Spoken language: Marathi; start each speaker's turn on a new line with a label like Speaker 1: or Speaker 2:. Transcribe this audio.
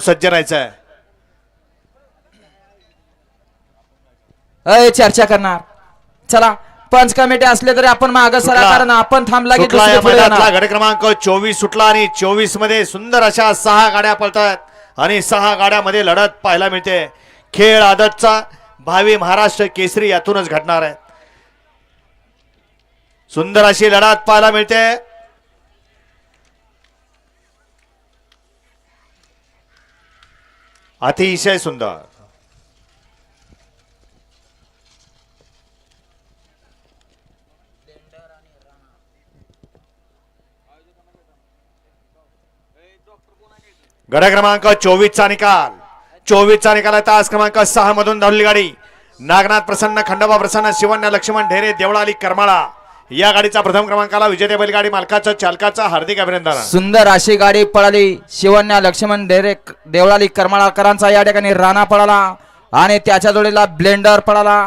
Speaker 1: सज्ज राहायचं
Speaker 2: अय चर्चा करणार. चला पंच कमिटी असले तरी आपण माग सरा. कारण आपण थांबला की दुसरे पुढे येणार.
Speaker 1: गड क्रमांक चोवीस सुटला आणि चोवीसमध्ये सुंदर अशा सहा गाड्या पळतात आणि सहा गाड्यामध्ये लढत पाहायला मिळते. खेळ आदतचा भावी महाराष्ट्र केसरी यातूनच घडणार आहे. सुंदर अशी लढत पाहायला मिळते. अतिशय सुंदर। गड क्रमांक चोवीसचा निकाल. चोवीसचा निकाल आहे तास क्रमांक सहा मधून धावली गाडी. नागनाथ प्रसन्न खंडोबा प्रसन्न शिवण्य लक्ष्मण ढेरे देवळाली करमाळा. या गाडीचा प्रथम क्रमांकाला विजेते बैलगाडी मालकाचा चालकाचा हार्दिक अभिनंदन.
Speaker 2: सुंदर अशी गाडी पळाली. शिवण्या लक्ष्मण डेरेक देवळाली करमाळाकरांचा या ठिकाणी राणा पळाला आणि त्याच्या जोडीला ब्लेंडर पळाला.